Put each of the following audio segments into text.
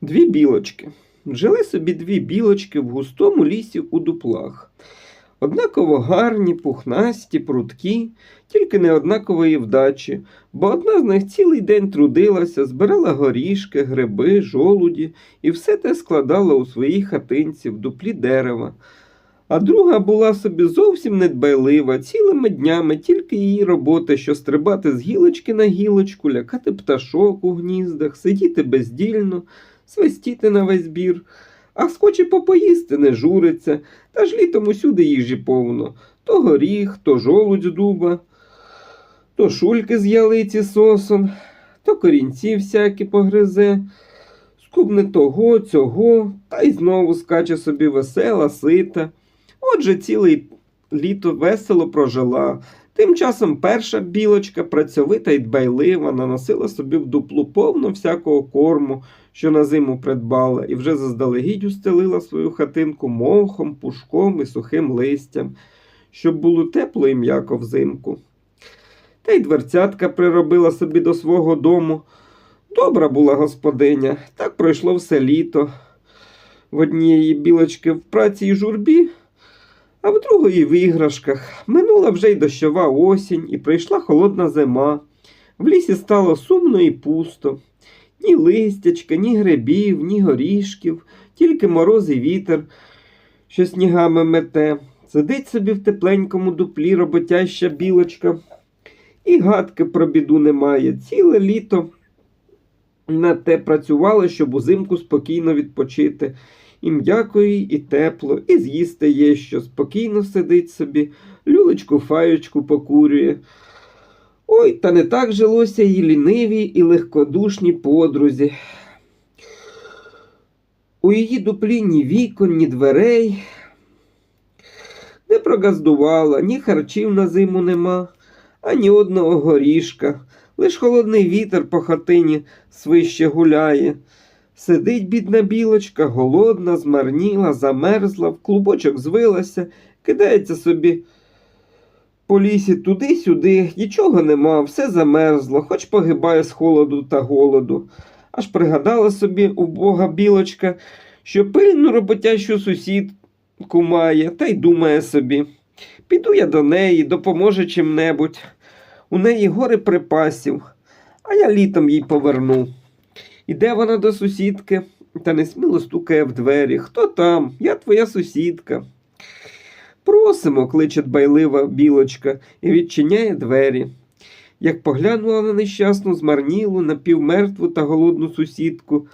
Дві білочки. Жили собі дві білочки в густому лісі у дуплах. Однаково гарні, пухнасті, прудкі, тільки не однакової вдачі, бо одна з них цілий день трудилася, збирала горішки, гриби, жолуді і все те складала у своїй хатинці в дуплі дерева. А друга була собі зовсім недбайлива, цілими днями тільки її робота, що стрибати з гілочки на гілочку, лякати пташок у гніздах, сидіти бездільно, свистіти на весь бір, а схоче попоїсти не журиться, та ж літом усюди їжі повно. То горіх, то жолудь дуба, то шульки з ялиці сосом, то корінці всякі погризе, скубне того, цього, та й знову скаче собі весела, сита. Отже, ціле літо весело прожила. Тим часом перша білочка, працьовита й дбайлива, наносила собі в дуплу повно всякого корму, що на зиму придбала, і вже заздалегідь устелила свою хатинку мохом, пушком і сухим листям, щоб було тепло і м'яко взимку. Та й дверцятка приробила собі до свого дому. Добра була господиня, так пройшло все літо. В однієї білочки в праці й журбі, а в другої в іграшках. Минула вже й дощова осінь, і прийшла холодна зима. В лісі стало сумно і пусто. Ні листячка, ні грибів, ні горішків, тільки мороз і вітер, що снігами мете. Сидить собі в тепленькому дуплі роботяща білочка, і гадки про біду немає. Ціле літо на те працювала, щоб узимку спокійно відпочити. І м'яко і тепло, і з'їсти є, що спокійно сидить собі, люлечку фаєчку покурює. Ой, та не так жилося їй лінивій і легкодушній подрузі. У її дуплі ні вікон, ні дверей. Не прогаздувала, ні харчів на зиму нема, ані одного горішка. Лиш холодний вітер по хатині свище гуляє. Сидить бідна білочка, голодна, змарніла, замерзла, в клубочок звилася, кидається собі по лісі туди-сюди, нічого нема, все замерзло, хоч погибає з холоду та голоду. Аж пригадала собі убога білочка, що пильну роботящу сусідку має, та й думає собі. Піду я до неї, допоможе чим-небудь. У неї гори припасів, а я літом їй поверну. Іде вона до сусідки та несміло стукає в двері. Хто там? Я твоя сусідка. Просимо, кличе дбайлива білочка і відчиняє двері. Як поглянула на нещасну, змарнілу, напівмертву та голодну сусідку,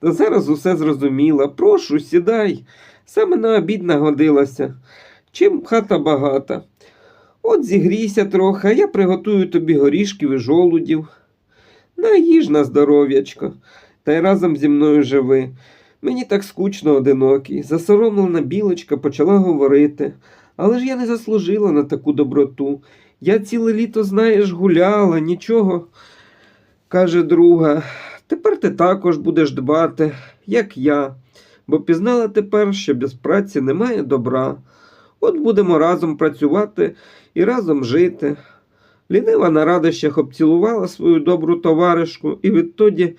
та зараз усе зрозуміла. Прошу, сідай. Саме на обід нагодилася. Чим хата багата. От зігрійся трохи, а я приготую тобі горішків і жолудів. На їж на здоров'ячко, та й разом зі мною живи. Мені так скучно одинокий. Засоромлена білочка почала говорити. Але ж я не заслужила на таку доброту. Я ціле літо, знаєш, гуляла, нічого, каже друга. Тепер ти також будеш дбати, як я, бо пізнала тепер, що без праці немає добра. От будемо разом працювати і разом жити. Лінива на радощах обцілувала свою добру товаришку, і відтоді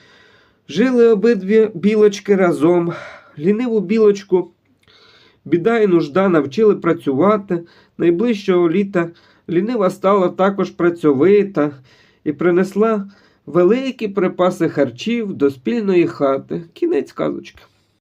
жили обидві білочки разом. Ліниву білочку біда і нужда навчили працювати. Найближчого літа лінива стала також працьовита і принесла великі припаси харчів до спільної хати. Кінець казочки.